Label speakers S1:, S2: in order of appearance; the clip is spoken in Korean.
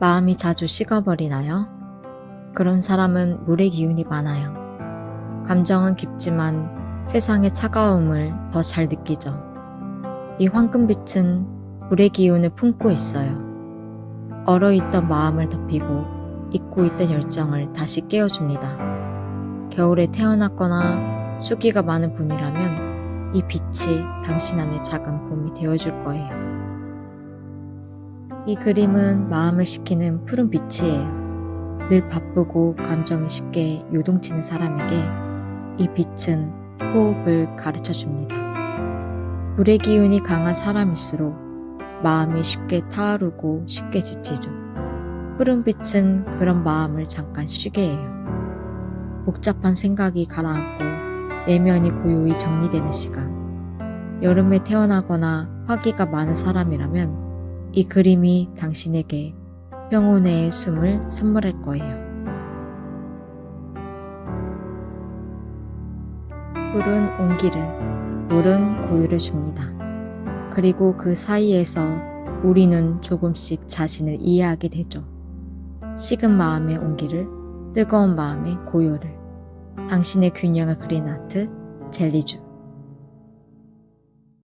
S1: 마음이 자주 식어버리나요? 그런 사람은 물의 기운이 많아요. 감정은 깊지만 세상의 차가움을 더 잘 느끼죠. 이 황금빛은 물의 기운을 품고 있어요. 얼어있던 마음을 덮이고 잊고 있던 열정을 다시 깨워줍니다. 겨울에 태어났거나 수기가 많은 분이라면 이 빛이 당신 안의 작은 봄이 되어줄 거예요. 이 그림은 마음을 식히는 푸른 빛이에요. 늘 바쁘고 감정이 쉽게 요동치는 사람에게 이 빛은 호흡을 가르쳐 줍니다. 불의 기운이 강한 사람일수록 마음이 쉽게 타오르고 쉽게 지치죠. 푸른 빛은 그런 마음을 잠깐 쉬게 해요. 복잡한 생각이 가라앉고 내면이 고요히 정리되는 시간. 여름에 태어나거나 화기가 많은 사람이라면 이 그림이 당신에게 평온의 숨을 선물할 거예요. 푸른 온기를, 물은 고요를 줍니다. 그리고 그 사이에서 우리는 조금씩 자신을 이해하게 되죠. 식은 마음의 온기를, 뜨거운 마음의 고요를, 당신의 균형을 그린 아트, 젤리주.